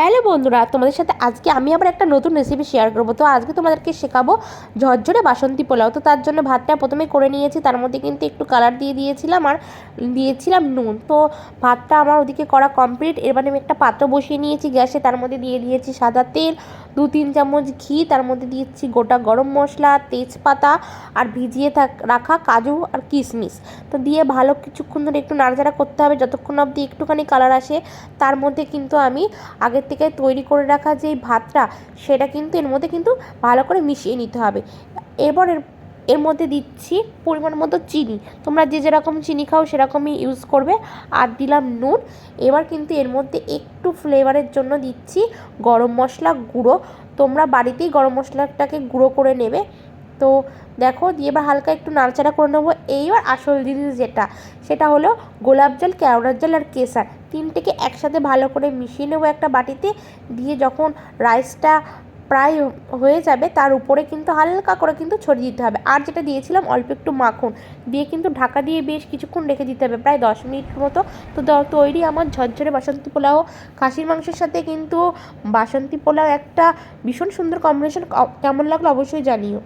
Hello বন্ধুরা, তোমাদের সাথে আজকে আমি আবার একটা নতুন রেসিপি শেয়ার করব। তো আজকে তোমাদেরকে শেখাবো ঝরঝরে বাসন্তী পোলাও। তো তার জন্য ভাতটা প্রথমে করে নিয়েছি, তার মধ্যে কিন্তু একটু কালার দিয়ে দিয়েছিলাম আর দিয়েছিলাম নুন। তো ভাতটা আমার ওদিকে করা কমপ্লিট এবার আমি একটা পাত্র বসিয়ে নিয়েছি গ্যাসে, তার মধ্যে দিয়ে দিয়েছি সাদা তেল, দু তিন চামচ ঘি, তার মধ্যে দিয়েছি গোটা গরম মশলা, তেজপাতা আর ভিজিয়ে থাক, রাখা কাজু আর কিশমিশ। তো দিয়ে ভালো কিছুক্ষণ ধরে একটু নাড়াচাড়া করতে হবে, যতক্ষণ অবধি একটুখানি কালার আসে, তার মধ্যে কিন্তু আমি আগের থেকে তৈরি করে রাখা যে ভাতটা, সেটা কিন্তু এর মধ্যে কিন্তু ভালো করে মিশিয়ে নিতে হবে। এবার এর এর মধ্যে দিচ্ছি পরিমাণ মতো চিনি। তোমরা যে যেরকম চিনি খাও, সেরকমই ইউজ করবে। আর দিলাম নুন। এবার কিন্তু এর মধ্যে একটু ফ্লেভারের জন্য দিচ্ছি গরম মশলা গুঁড়ো। তোমরা বাড়িতেই গরম মশলাটাকে গুঁড়ো করে নেবে। তো দেখো, দিয়ে এবার হালকা একটু নাড়াচাড়া করে নেব। এইবার আসল জিনিস যেটা, সেটা হলো গোলাপ জল কেওড়ার জল আর কেসার তিনটেকে একসাথে ভালো করে মিশিয়ে নেব একটা বাটিতে। দিয়ে যখন রাইসটা প্রায় হয়ে যাবে, তার উপরে কিন্তু হালকা করে কিন্তু ছড়িয়ে দিতে হবে। আর যেটা দিয়েছিলাম, অল্প একটু মাখন। দিয়ে কিন্তু ঢাকা দিয়ে বেশ কিছুক্ষণ রেখে দিতে হবে, প্রায় দশ মিনিট মতো। তো তৈরি আমার ঝরঝরে বাসন্তী পোলাও। খাসির মাংসের সাথে কিন্তু বাসন্তী পোলাও একটা ভীষণ সুন্দর কম্বিনেশন কেমন লাগল অবশ্যই জানিও।